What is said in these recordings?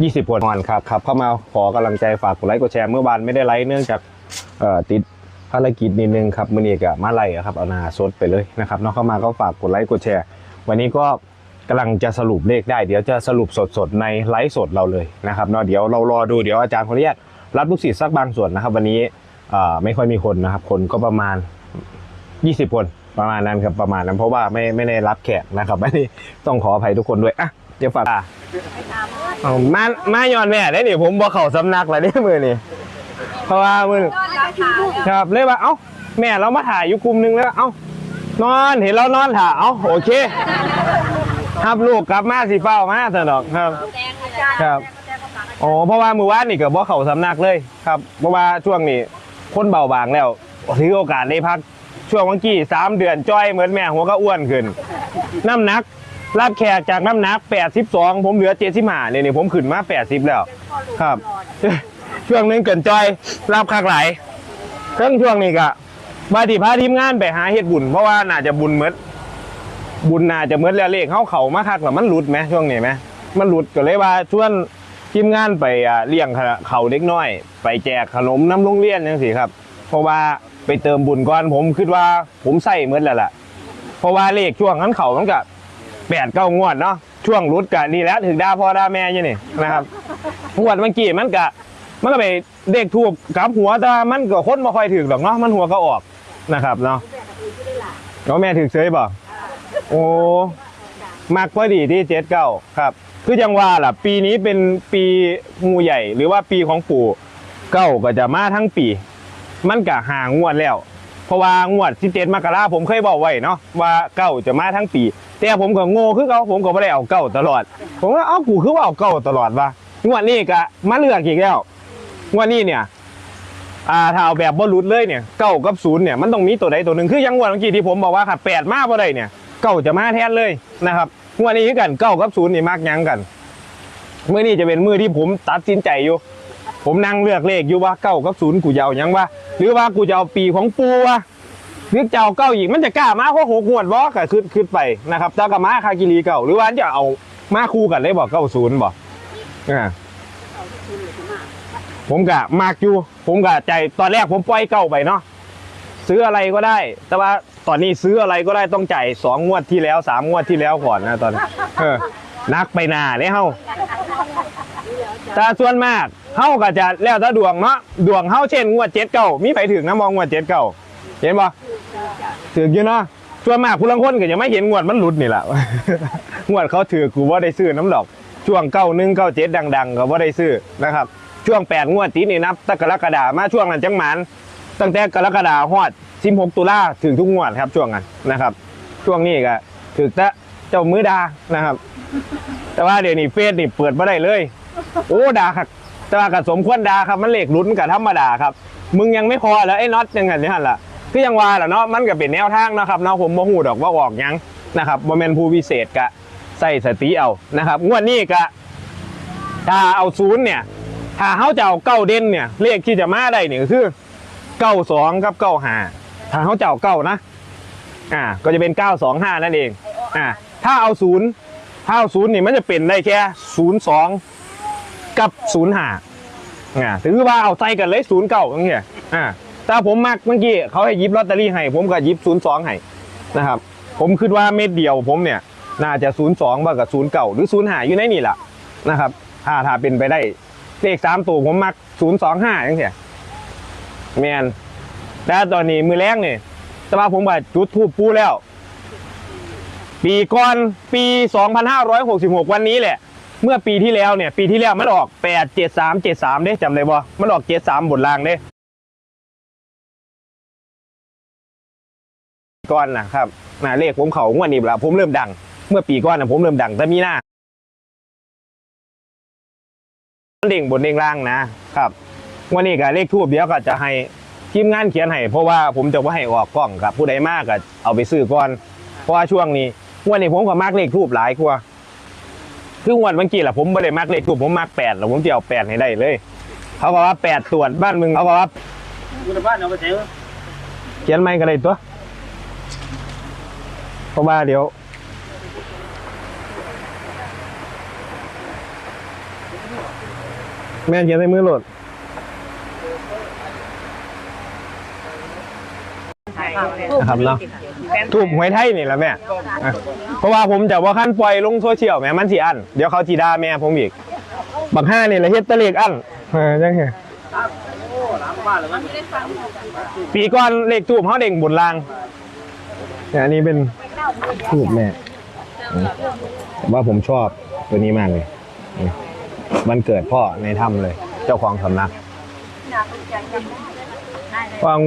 20คนอนครับครับเข้ามาขอกำลังใจฝากกดไลค์กดแชร์เมื่อวานไม่ได้ไลค์เนื่องจากเอ่อติดภารกิจนิดนึงครับมือนี้ก็มาไล่อะครับเอานาสดไปเลยนะครับเนอกเข้ามาก็ฝากกดไลค์กดแชร์ วันนี้ก็กำลังจะสรุปเลขได้เดี๋ยวจะสรุปสดๆในไลฟ์สดเราเลยนะครับเนาะเดี๋ยวเรารอดูเดี๋ยวอาจารย์ขออนุญาตรับลูกศิษย์สักบางส่วนนะครับ วันนี้ไม่ค่อยมีคนนะครับคนก็ประมาณ 20 คนประมาณนั้นครับประมาณนั้นเพราะว่าไม่ไม่ได้รับแขกนะครับอันนี้ต้องขออภัยทุกคนด้วยอะ เดี๋ยวฝากอะเอามามาย้อนแม่ได้นี่ผมบอกเขาสำนักแล้วนี่มือนี่เพราะว่ามือครับเลยว่าเอ้าแม่เรามาถ่ายอยู่กลุ่มหนึงแล้วเอ้านอนเห็นเรานอนถ่ายเอ้าโอเคครับลูกกลับมาสิเฝ้ามาเถอะดอกครับ ครับอ๋อเพราะว่ามือวานนี่ก็บ่เขาสำนักเลยครับ เพราะว่าช่วงนี้คนเบาบางแล้วถือโอกาสได้พักช่วงวันกี้สามเดือนจ้อยเหมือนแม่หัวก็อ้วนขึ้นน้ำหนัก รับแขกจากน้ำหนัก 82 ผมเหลือ 75เนี่ยนี่ผมขึ้นมา 80 แล้ว ครับ ช่วงหนึงเกินจอยรับคักหลายเครื่องช่วงนี้ก็มาที่พาทีมงานไปหาเฮ็ดบุญ เพราะว่าน่าจะบุญเมดบุญน่าจะเมดแล้วเลขเขาเขามาคักแล้วมันหลุดไหมช่วงนี้ไหมมันหลุดก็เลยว่าชวนทีมงานไปอ่าเลี้ยงเขาเด็กน้อย ไปแจกขนมน้ำโรงเรียนจังสิครับ เพราะว่าไปเติมบุญก่อนผมคิดว่าผมใส่เมดแล้วล่ะ เพราะว่าเลขช่วงนั้นเขามันก็ แปดเก้างวดเนาะช่วงรุดกะนี่แล้วถึงด่าพ่อด่าแม่อยังนี่นะครับงวดเมื่อกี้มันกะ มันก็ไปเด็กถูกกับหัวแต่มันก็คนมาคอยถึกหรอกเนาะมันหัวก็ออกนะครับเนาะแล้วแม่ถึกเฉยบ่โอ้มักพอดีที่เจ็ดเก้าครับคือจังว่าล่ะ ปีนี้เป็นปีงูใหญ่ หรือว่าปีของปู่เก้าก็จะมาทั้งปี มันก็ห่างงวดแล้ว เพราะว่างวดที่เจ็ดมกราผมเคยบอกไว้เนาะว่าเก้าจะมาทั้งปี แต่ผมก็โง่คือเขาผมก็ไม่ได้เอาเก้าตลอด ผมว่าเอ้ากูคือว่าเอาเก้าตลอดวะงวดนี้ก็มาเลือกอีกแล้วงวดนี้เนี่ยอ่าถ้าเอาแบบบอลุดเลยเนี่ยเก้ากับศูนย์เนี่ยมันต้องมีตัวใดตัวหนึ่งคืออยังงวดเมื่อกี้ที่ผมบอกว่าขัดแปดมาบ่ได้เนี่ยเก้าจะมาแทนเลยนะครับงวดนี้คือกันเก้ากับศูนย์นี่มากยังกันเมื่อนี้จะเป็นมือที่ผมตัดสินใจอยู่ ผมนั่งเลือกเลขอยู่ว่าเก้ากับศูนย์กูจะเอายังวะหรือว่ากูจะเอาปีของปูวะหรือจะเอาเก้าอีกมันจะกล้ามาเพราะหกงวดบ่ก็ขึ้นขึ้นไปนะครับเจ้ากับมาคากิรีเก่าหรือว่าจะเอามาคู่กันเลยบอกเก้าศูนย์บอกอ่าผมกะมากอยู่ ผมกะใจตอนแรกผมปล่อยเก้าไปเนาะซื้ออะไรก็ได้ แต่ว่าตอนนี้ซื้ออะไรก็ได้ต้องจ่ายสองงวดที่แล้วสามงวดที่แล้วก่อนนะตอนนักไปนาเนี่ยเฮาแต่ส่วนมาก เฮาก็จะแล้วแต่ดวงเนาะดวงเฮาเช่นงวดเจ็ดเก้ามีไปถึงนะมองงวดเจ็ดเก้าเห็นปะถึงอยู่นะส่วนมากผู้ลังคนก็จะไม่เห็นงวดมันหลุดนี่แหละ งวดเขาถือกูว่าได้ซื้อน้ำดอก ช่วงเก้าหนึ่งเก้าเจ็ดดังๆก็ว่าได้ซื้อนะครับ ช่วงแปดงวดตีนี่นับตั้งกรกฎามาช่วงนั้นจังหมันตั้งแต่กรกฎาฮอดสิบหกตุลาถึงทุกงวดครับช่วงนั้นนะครับ ช่วงนี้ก็ถึกแต่เจ้ามือดานะครับ แต่ว่าเดี๋ยวนี้เฟซนี่เปิดมาได้เลย โอ้ดาครับ แต่ว่ากับสมควรดาครับมันเหลขลุ้นกับธรรมดาครับมึงยังไม่พอแล้วไอ้น็อตยังไงนี่ฮะล่ะคือยังว่าแหละเนาะมันก็เป็นแนวทางนะครับเนาะผมโมหูดอกว่าออกยังนะครับโมเมนผู้พิเศษกะใส่สติเอานะครับงวดนี้กะถ้าเอาศูนย์เนี่ยถ้าเขาจะเอาเก้าเด่นเนี่ยเลขที่จะมาได้เนี่ยคือเก้าสองกับเก้าห้าถ้าเขาจะเอาเก้านะอ่าก็จะเป็นเก้าสองห้านั่นเองอ่าถ้าเอาศูนย์ถ้าเอาศูนย์นี่มันจะเป็นได้แค่ศูนย์สอง กับศูนย์หาอ่าถือว่าเอาใส่กันเลยศูนย์เก่าอย่างเงี้ยอ่าแต่ผมมักเมื่อกี้เขาให้ยิบลอตเตอรี่ให้ ผมก็ยิบศูนย์สองให้นะครับ ผมคิดว่าเม็ดเดียวผมเนี่ย น่าจะศูนย์สองบ้ากับศูนย์เก่าหรือศูนย์หาอยู่ในนี่แหละนะครับถ้าถ้าเป็นไปได้เลขสามตัวผมมักศูนย์สองห้าอย่างเงี้ยแมนแต่ตอนนี้มือแรกเนี่ยแต่ว่าผมว่าจุดทูบปูแล้ว ปีก่อนปี 2566 วันนี้แหละ เมื่อปีที่แล้วเนี่ย ปีที่แล้วมันออก8 7 3 7 3เด้จำได้บ่มันออก7 3บนรางเด้ก่อนนะครับนะเลขผมเขางวดนี้ละผมเริ่มดัง เมื่อปีก่อนนะผมเริ่มดังแต่มีหน้าเด้งบนเด้งล่างนะครับวันนี้ก็เลขทูบเดียวก็จะให้ทีมงานเขียนให้เพราะว่าผมจะว่าให้ออกกล้องครับผู้ใดมากก็เอาไปซื้อก่อนเพราะว่าช่วงนี้วันนี้ผมก็มากเลขทูบหลายกว่า คืองวดเมื่อกี้แหละผมไม่ได้มักเลขถูกผมมักแปดแล้วผมจะเอาแปดให้ได้เลย เขาบอกว่าแปดตรวจบ้านมึงเขาบอกว่าอยู่ในบ้านเอาไปเถอะเขียนไม่ก็ได้ตัวเพราะว่าเดี๋ยวแม่เขียนในมือโหลดนะครับเนาะ ทูบหวยไทยนี่แหละแม่อะเพราะว่าผมจะว่าขั้นปล่อยลงโซเชียลแม่มันสิอัน เดี๋ยวเขาจีด่าแม่ผมอีก บักห้านี่แหละเฮ็ดตะเลกอันเออจังไงหลังบ้านเลยมันปีก่อนเลขทูบเขาเด้งบนรางเนี่ยอันนี้เป็นทูบแม่อืมแต่ว่าผมชอบตัวนี้มากเลยนี่มันเกิดพ่อในถ้ำเลย เจ้าของสำนัก วาง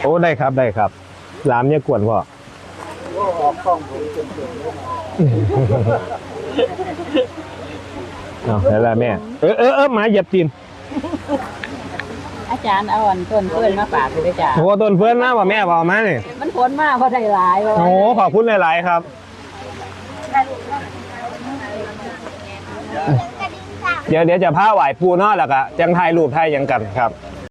โอ้ได้ครับได้ครับ รามเนี่ยกวนพ่อออกกล้องผมเอาแล้วล่ะแม่ เออเออเออหมาเหยียบตีนอาจารย์เอาอันต้นเพื่อนมาฝากเลยจ้ะโอ้ต้นเพื่อนนะว่าแม่บอกมาเนี่ยมันผลมากเพราะได้หลายเพราะว่าโอ้ขอบคุณหลาย ๆ ครับเดี๋ยวเดี๋ยวจะพาไหวปูเนาะแล้วก็จังถ่ายรูปถ่ายหยังกันครับ